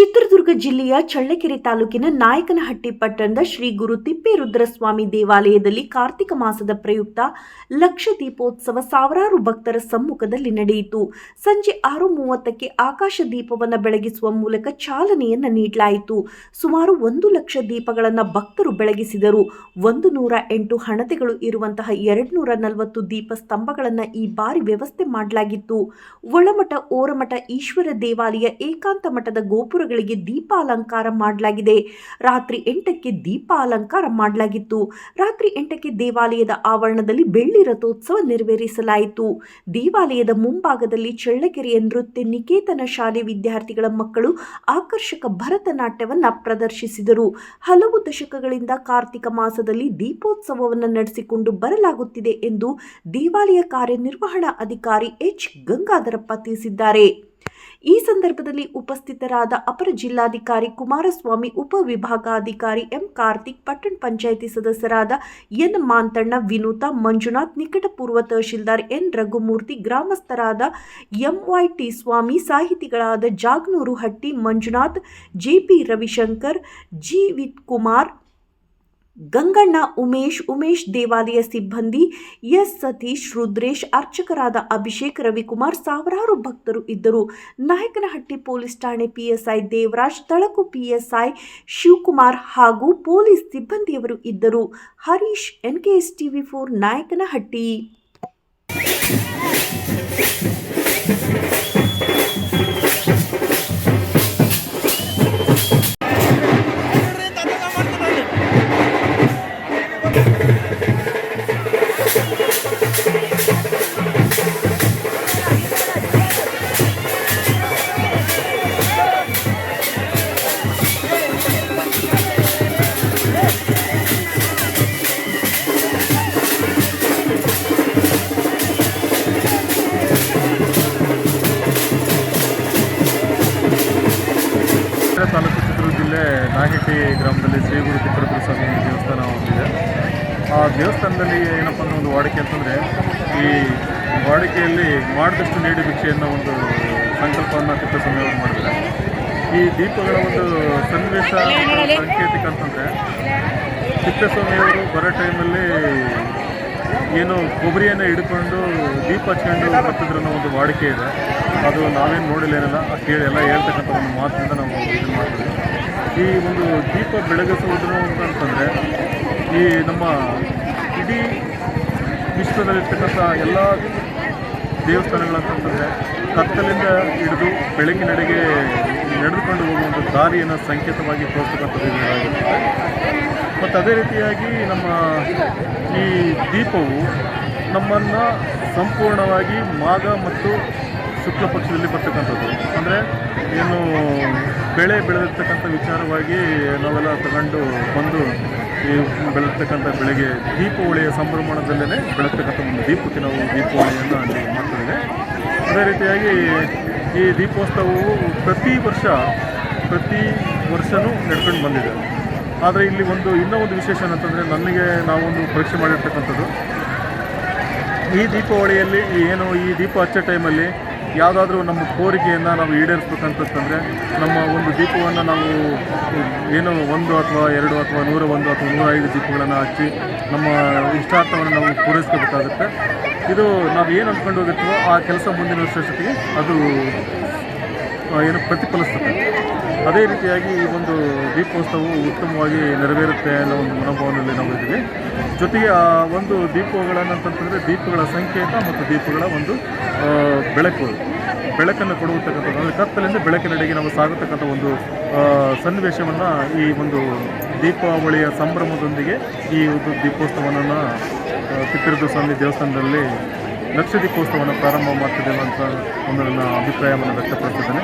चित्र ಜಿಲ್ಲೆಯ ಚಳ್ಳಕೆರೆ ತಾಲೂಕಿನ ನಾಯಕನಹಟ್ಟಿ ಪಟ್ಟಣದ ಶ್ರೀ ಗುರು ತಿಪ್ಪೇರುದ್ರಸ್ವಾಮಿ ದೇವಾಲಯದಲ್ಲಿ ಕಾರ್ತಿಕ ಮಾಸದ ಪ್ರಯುಕ್ತ ಲಕ್ಷ ದೀಪೋತ್ಸವ ಸಾವಿರಾರು ಭಕ್ತರ ಸಮ್ಮುಖದಲ್ಲಿ ನಡೆಯಿತು. ಸಂಜೆ ಆರು ಮೂವತ್ತಕ್ಕೆ ಆಕಾಶ ದೀಪವನ್ನು ಬೆಳಗಿಸುವ ಮೂಲಕ ಚಾಲನೆಯನ್ನು ನೀಡಲಾಯಿತು. ಸುಮಾರು ಒಂದು ಲಕ್ಷ ದೀಪಗಳನ್ನು ಭಕ್ತರು ಬೆಳಗಿಸಿದರು. ಒಂದು ನೂರ ಎಂಟು ಹಣತೆಗಳು ಇರುವಂತಹ ಎರಡು ನೂರ ನಲವತ್ತು ದೀಪ ಸ್ತಂಭಗಳನ್ನು ಈ ಬಾರಿ ವ್ಯವಸ್ಥೆ ಮಾಡಲಾಗಿತ್ತು. ಒಳಮಠ, ಓರಮಠ, ಈಶ್ವರ ದೇವಾಲಯ, ಏಕಾಂತ ಮಠದ ಗೋಪುರಗಳಿಗೆ ದೀಪ ಅಲಂಕಾರ ಮಾಡಲಾಗಿದೆ. ರಾತ್ರಿ ಎಂಟಕ್ಕೆ ದೀಪ ಅಲಂಕಾರ ಮಾಡಲಾಗಿತ್ತು. ರಾತ್ರಿ ಎಂಟಕ್ಕೆ ದೇವಾಲಯದ ಆವರಣದಲ್ಲಿ ಬೆಳ್ಳಿ ರಥೋತ್ಸವ ನೆರವೇರಿಸಲಾಯಿತು. ದೇವಾಲಯದ ಮುಂಭಾಗದಲ್ಲಿ ಚಳ್ಳಕೆರೆಯ ನೃತ್ಯ ನಿಕೇತನ ಶಾಲೆ ವಿದ್ಯಾರ್ಥಿಗಳ ಮಕ್ಕಳು ಆಕರ್ಷಕ ಭರತನಾಟ್ಯವನ್ನು ಪ್ರದರ್ಶಿಸಿದರು. ಹಲವು ದಶಕಗಳಿಂದ ಕಾರ್ತಿಕ ಮಾಸದಲ್ಲಿ ದೀಪೋತ್ಸವವನ್ನು ನಡೆಸಿಕೊಂಡು ಬರಲಾಗುತ್ತಿದೆ ಎಂದು ದೇವಾಲಯ ಕಾರ್ಯನಿರ್ವಹಣಾ ಅಧಿಕಾರಿ ಎಚ್. ಗಂಗಾಧರಪ್ಪ ತಿಳಿಸಿದ್ದಾರೆ. ಈ ಸಂದರ್ಭದಲ್ಲಿ ಉಪಸ್ಥಿತರಾದ ಅಪರ ಜಿಲ್ಲಾಧಿಕಾರಿ ಕುಮಾರಸ್ವಾಮಿ ಉಪವಿಭಾಗಾಧಿಕಾರಿ ಎಂ ಕಾರ್ತಿಕ್, ಪಟ್ಟಣ ಪಂಚಾಯಿತಿ ಸದಸ್ಯರಾದ ಎನ್ ಮಾಂತಣ್ಣ, ವಿನೂತ, ಮಂಜುನಾಥ್ ನಿಕಟಪೂರ್ವ ತಹಶೀಲ್ದಾರ್ ಎನ್ ರಘುಮೂರ್ತಿ, ಗ್ರಾಮಸ್ಥರಾದ ಎಂವೈ ಟಿ ಸ್ವಾಮಿ, ಸಾಹಿತಿಗಳಾದ ಜಾಗ್ನೂರು ಹಟ್ಟಿ, ಮಂಜುನಾಥ್ ಜೆಪಿ ರವಿಶಂಕರ್, ಜಿ ಕುಮಾರ್ ಗಂಗಣ್ಣ, ಉಮೇಶ್ ಉಮೇಶ್ ದೇವಾಲಯ ಸಿಬ್ಬಂದಿ, ಎಸ್ ಸತೀಶ್, ರುದ್ರೇಶ್, ಅರ್ಚಕರಾದ ಅಭಿಷೇಕ್, ರವಿಕುಮಾರ್ ಸಾವಿರಾರು ಭಕ್ತರು ಇದ್ದರು. ನಾಯಕನಹಟ್ಟಿ ಪೊಲೀಸ್ ಠಾಣೆ ಪಿಎಸ್ಐ ದೇವರಾಜ್, ತಳಕು ಪಿಎಸ್ಐ ಶಿವಕುಮಾರ್ ಹಾಗೂ ಪೊಲೀಸ್ ಸಿಬ್ಬಂದಿಯವರು ಇದ್ದರು. Harish NKS TV four Nayakanahatti. Taluk Chitradurga ಜಿಲ್ಲೆ ನಾಗೇಟಿ ಗ್ರಾಮದಲ್ಲಿ ಶ್ರೀ ಗುರು ಚಿತ್ರದುರ್ಗ ಸ್ವಾಮಿ ದೇವಸ್ಥಾನ ಹೊಂದಿದೆ ಆ ದೇವಸ್ಥಾನದಲ್ಲಿ ಏನಪ್ಪ ಅನ್ನೋ ಒಂದು ವಾಡಿಕೆ ಅಂತಂದರೆ ಈ ವಾಡಿಕೆಯಲ್ಲಿ ಮಾಡಿದಷ್ಟು ನೀಡಿ ಭಿಕ್ಷೆ ಅನ್ನೋ ಒಂದು ಸಂಕಲ್ಪವನ್ನು ಚಿತ್ರ ಅವರು ಮಾಡಿದ್ದಾರೆ. ಈ ದೀಪಗಳ ಒಂದು ಸನ್ನಿವೇಶ ಸಾಂಕೇತಿಕ ಅಂತಂದರೆ ತಿಪ್ಪೇಸ್ವಾಮಿಯವರು ಬರೋ ಟೈಮಲ್ಲಿ ಏನು ಕೊಬ್ಬರಿಯನ್ನು ಹಿಡ್ಕೊಂಡು ದೀಪ ಹಚ್ಕೊಂಡು ಬರ್ತಿದ್ರು ಅನ್ನೋ ಒಂದು ವಾಡಿಕೆ ಇದೆ. ಅದು ನಾವೇನು ನೋಡಿಲ್ಲ ಏನಿಲ್ಲ. ಕೇಳಿ ಎಲ್ಲ ಹೇಳ್ತಕ್ಕಂಥ ಒಂದು ಮಾತಿನಿಂದ ನಾವು ಇದನ್ನು ಮಾಡ್ತೀವಿ. ಈ ಒಂದು ದೀಪ ಬೆಳಗಿಸುವುದು ಅಂತಂತಂದರೆ ಈ ನಮ್ಮ ಇಡೀ ವಿಶ್ವದಲ್ಲಿರ್ತಕ್ಕಂಥ ಎಲ್ಲ ದೇವಸ್ಥಾನಗಳಂತಂತಂದರೆ ಕತ್ತಲಿಂದ ಹಿಡಿದು ಬೆಳಗಿನಡೆಗೆ ನಡೆದುಕೊಂಡು ಹೋಗುವಂಥ ದಾರಿಯನ್ನು ಸಂಕೇತವಾಗಿ ತೋರಿಸ್ತಕ್ಕಂಥದ್ದು ಮತ್ತು ಅದೇ ರೀತಿಯಾಗಿ ನಮ್ಮ ಈ ದೀಪವು ನಮ್ಮನ್ನು ಸಂಪೂರ್ಣವಾಗಿ ಮಾಗ ಮತ್ತು ಶುಕ್ಲ ಪಕ್ಷದಲ್ಲಿ ಬರ್ತಕ್ಕಂಥದ್ದು. ಅಂದರೆ ಏನು ಬೆಳೆ ಬೆಳೆದಿರ್ತಕ್ಕಂಥ ವಿಚಾರವಾಗಿ ನಾವೆಲ್ಲ ತಗೊಂಡು ಬಂದು ಈ ಬೆಳೆದಿರ್ತಕ್ಕಂಥ ಬೆಳೆಗೆ ದೀಪಾವಳಿಯ ಸಂಭ್ರಮಣದಲ್ಲೇ ಬೆಳೆತಕ್ಕಂಥ ಒಂದು ದೀಪಕ್ಕೆ ನಾವು ದೀಪಾವಳಿಯನ್ನು ಅಲ್ಲಿ ಮಾಡ್ತಿದ್ದೇವೆ ಅದೇ ರೀತಿಯಾಗಿ ಈ ದೀಪೋತ್ಸವವು ಪ್ರತಿ ವರ್ಷ, ಪ್ರತಿ ವರ್ಷವೂ ನಡ್ಕೊಂಡು ಬಂದಿದೆ. ಆದರೆ ಇಲ್ಲಿ ಒಂದು ಇನ್ನೂ ಒಂದು ವಿಶೇಷ ಏನಂತಂದರೆ ನನಗೆ ನಾವೊಂದು ಪರೀಕ್ಷೆ ಮಾಡಿರ್ತಕ್ಕಂಥದ್ದು. ಈ ದೀಪಾವಳಿಯಲ್ಲಿ ಏನು ಈ ದೀಪ ಹಚ್ಚೋ ಟೈಮಲ್ಲಿ ಯಾವುದಾದ್ರೂ ನಮ್ಮ ಕೋರಿಕೆಯನ್ನು ನಾವು ಈಡೇರಿಸ್ಬೇಕಂತಂದರೆ ನಮ್ಮ ಒಂದು ದೀಪವನ್ನು ನಾವು ಏನು ಒಂದು ಅಥವಾ ಎರಡು ಅಥವಾ ನೂರ ಒಂದು ಅಥವಾ ನೂರ ಐದು ದೀಪಗಳನ್ನು ಹಚ್ಚಿ ನಮ್ಮ ಇಷ್ಟಾರ್ಥವನ್ನು ನಾವು ಪೂರೈಸ್ಕೋಬೇಕಾಗುತ್ತೆ. ಇದು ನಾವು ಏನು ಅಂದ್ಕೊಂಡು ಹೋಗಿರ್ತೀವೋ ಆ ಕೆಲಸ ಮುಂದಿನ ವರ್ಷಕ್ಕೆ ಅದು ಏನು ಪ್ರತಿಫಲಿಸ್ತದೆ ಅದೇ ರೀತಿಯಾಗಿ ಈ ಒಂದು ದೀಪೋತ್ಸವವು ಉತ್ತಮವಾಗಿ ನೆರವೇರುತ್ತೆ ಅನ್ನೋ ಒಂದು ಮನೋಭಾವನೆಯಲ್ಲಿ ನಾವು ಇದ್ದೀವಿ. ಜೊತೆಗೆ ಆ ಒಂದು ದೀಪಗಳನ್ನಂತಂತಂದರೆ ದೀಪಗಳ ಸಂಕೇತ ಮತ್ತು ದೀಪಗಳ ಒಂದು ಬೆಳಕು. ಬೆಳಕನ್ನು ಕೊಡುವತಕ್ಕಂಥದ್ದು. ಅಂದರೆ ಕತ್ತಲಿಂದ ಬೆಳಕಿನೆಡೆಗೆ ನಾವು ಸಾಗತಕ್ಕಂಥ ಒಂದು ಸನ್ನಿವೇಶವನ್ನು ಈ ಒಂದು ದೀಪಾವಳಿಯ ಸಂಭ್ರಮದೊಂದಿಗೆ ಈ ಒಂದು ದೀಪೋತ್ಸವವನ್ನು ತಿಪ್ಪಿರುದ್ರ ಸ್ವಾಮಿ ದೇವಸ್ಥಾನದಲ್ಲಿ ಲಕ್ಷ ದೀಪೋತ್ಸವವನ್ನು ಪ್ರಾರಂಭ ಮಾಡ್ತಿದ್ದೇವೆ ಅಂತ ಒಂದು ನನ್ನ ಅಭಿಪ್ರಾಯವನ್ನು ವ್ಯಕ್ತಪಡಿಸಿದ್ದೇನೆ.